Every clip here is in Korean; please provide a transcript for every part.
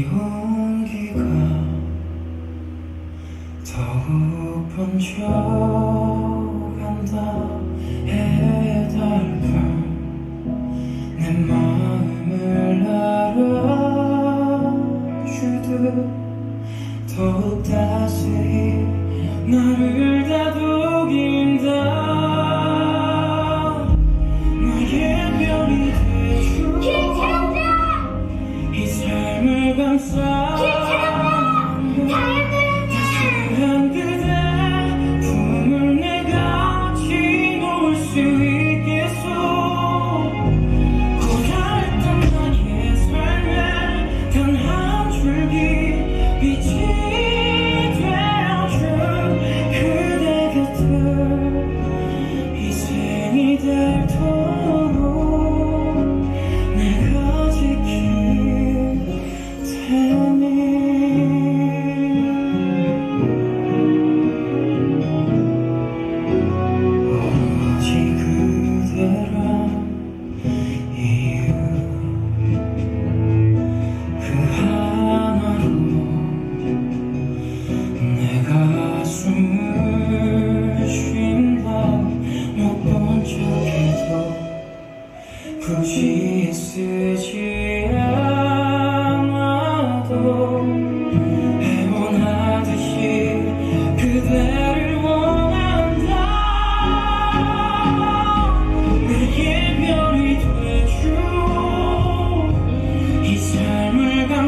온기가 더욱 번져간다 해달별 내 마음을 알아주듯 더욱 다시 나를 다독 sun.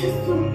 Jesus.